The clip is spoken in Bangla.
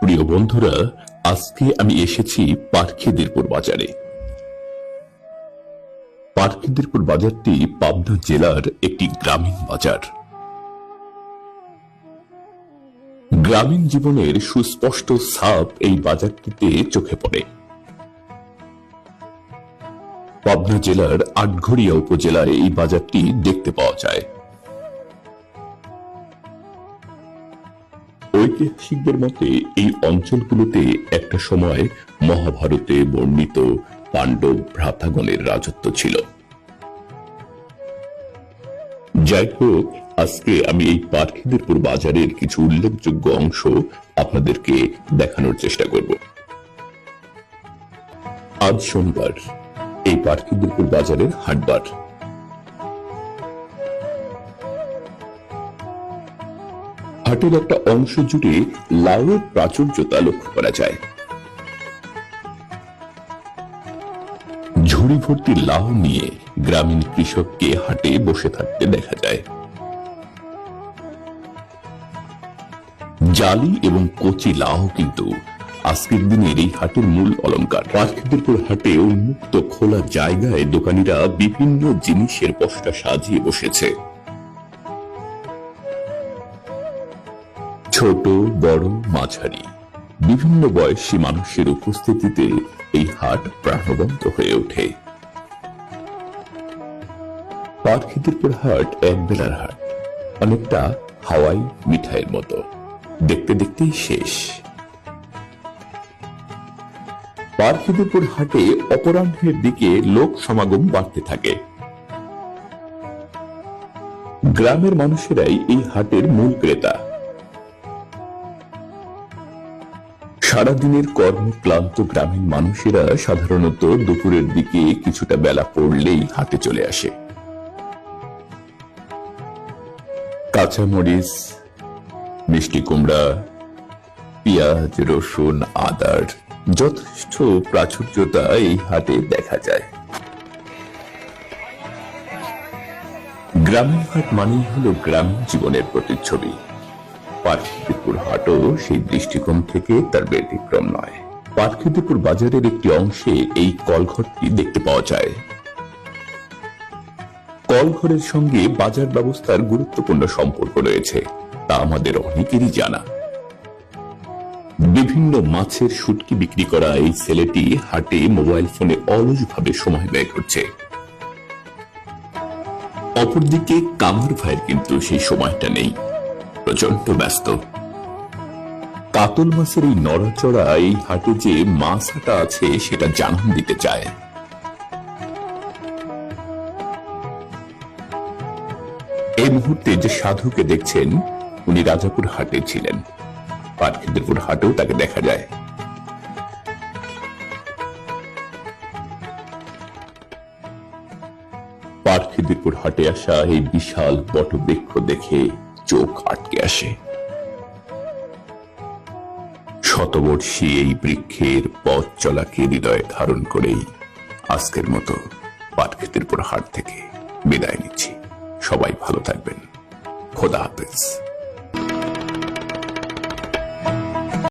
প্রিয় বন্ধুরা, আজকে আমি এসেছি পার্খিদিরপুর বাজারে। পার্খিদিরপুর বাজারটি পাবনা জেলার একটি গ্রামীণ বাজার। গ্রামীণ জীবনের সুস্পষ্ট ছাপ এই বাজারটিতে চোখে পড়ে। পাবনা জেলার আটঘরিয়া উপজেলায় এই বাজারটি দেখতে পাওয়া যায়। ঐতিহাসিকদের মতে, এই অঞ্চলগুলোতে একটা সময় মহাভারতে বর্ণিত পাণ্ডব ভ্রাতাগণের রাজত্ব ছিল। যাই হোক আজকে আমি এই পার্কিদেরপুর বাজারের কিছু উল্লেখযোগ্য অংশ আপনাদেরকে দেখানোর চেষ্টা করব। আজ শনিবার, এই পার্কিদেরপুর বাজারের হাটবার। হাটের একটা অংশ জুড়ে লাউয়ের প্রাচুর্যতা লক্ষ্য করা যায়। ঝুড়ি ভর্তি লাউ নিয়ে গ্রামীণ কৃষককে হাটে বসে থাকতে দেখা যায়। জালি এবং কচি লাউ কিন্তু আজকের দিনের এই হাটের মূল অলঙ্কার পার্কিদেরপুর হাটে উন্মুক্ত খোলা জায়গায় দোকানিরা বিভিন্ন জিনিসের পশটা সাজিয়ে বসেছে। ছোট, বড়, মাঝারি, বিভিন্ন বয়সী মানুষের উপস্থিতিতে এই হাট প্রাণবন্ত হয়ে ওঠে। পার্কিদেরপুর হাট এক বেলার হাট, অনেকটা হাওয়াই মিঠাইয়ের মতো, দেখতে দেখতেই শেষ। পার্কিদেরপুর হাটে অপরাহ্নের দিকে লোক সমাগম বাড়তে থাকে। গ্রামের মানুষেরাই এই হাটের মূল ক্রেতা। সারাদিনের কর্মক্লান্ত গ্রামীণ মানুষেরা সাধারণত দুপুরের দিকে কিছুটা বেলা পড়লেই হাটে চলে আসে। কাঁচামরিচ, মিষ্টি কুমড়া, পেঁয়াজ, রসুন, আদার যথেষ্ট প্রাচুর্যতা এই হাটে দেখা যায়। গ্রামীণ হাট মানেই হলো গ্রামীণ জীবনের প্রতিচ্ছবি। পার্কিদেপুর হাটও সেই দৃষ্টিকোণ থেকে তার ব্যতিক্রম নয়। পার্কিদেপুর বাজারের একটি অংশে এই কলঘরটি দেখতে পাওয়া যায়। কলঘরের সঙ্গে বাজার ব্যবস্থার গুরুত্বপূর্ণ সম্পর্ক রয়েছে, তা আমাদের অনেকেরই জানা। বিভিন্ন মাছের শুটকি বিক্রি করা এই ছেলেটি হাটে মোবাইল ফোনে অলসভাবে সময় ব্যয় করছে। অপরদিকে কামার ভাইয়ের কিন্তু সেই সময়টা নেই। প্রচণ্ড ব্যস্ত। কাতল মাছের এই নড়াচড়া, এই হাটে যে মাছ হাটা আছে, সেটা জানান দিতে চায়। এই মুহূর্তে যে সাধুকে দেখছেন, উনি রাজাপুর হাটে ছিলেন। পাটখিদেরপুর হাটেও তাকে দেখা যায়। পাটখিদিরপুর হাটে আসা এই বিশাল বটবৃক্ষ দেখে চোখ আটকে আসে। শতবর্ষী এই বৃক্ষের পথ চলাকে হৃদয়ে ধারণ করেই আজকের মতো পাটখিদিরপুর হাট থেকে বিদায় নিচ্ছি। সবাই ভালো থাকবেন। খোদা হাফেজ।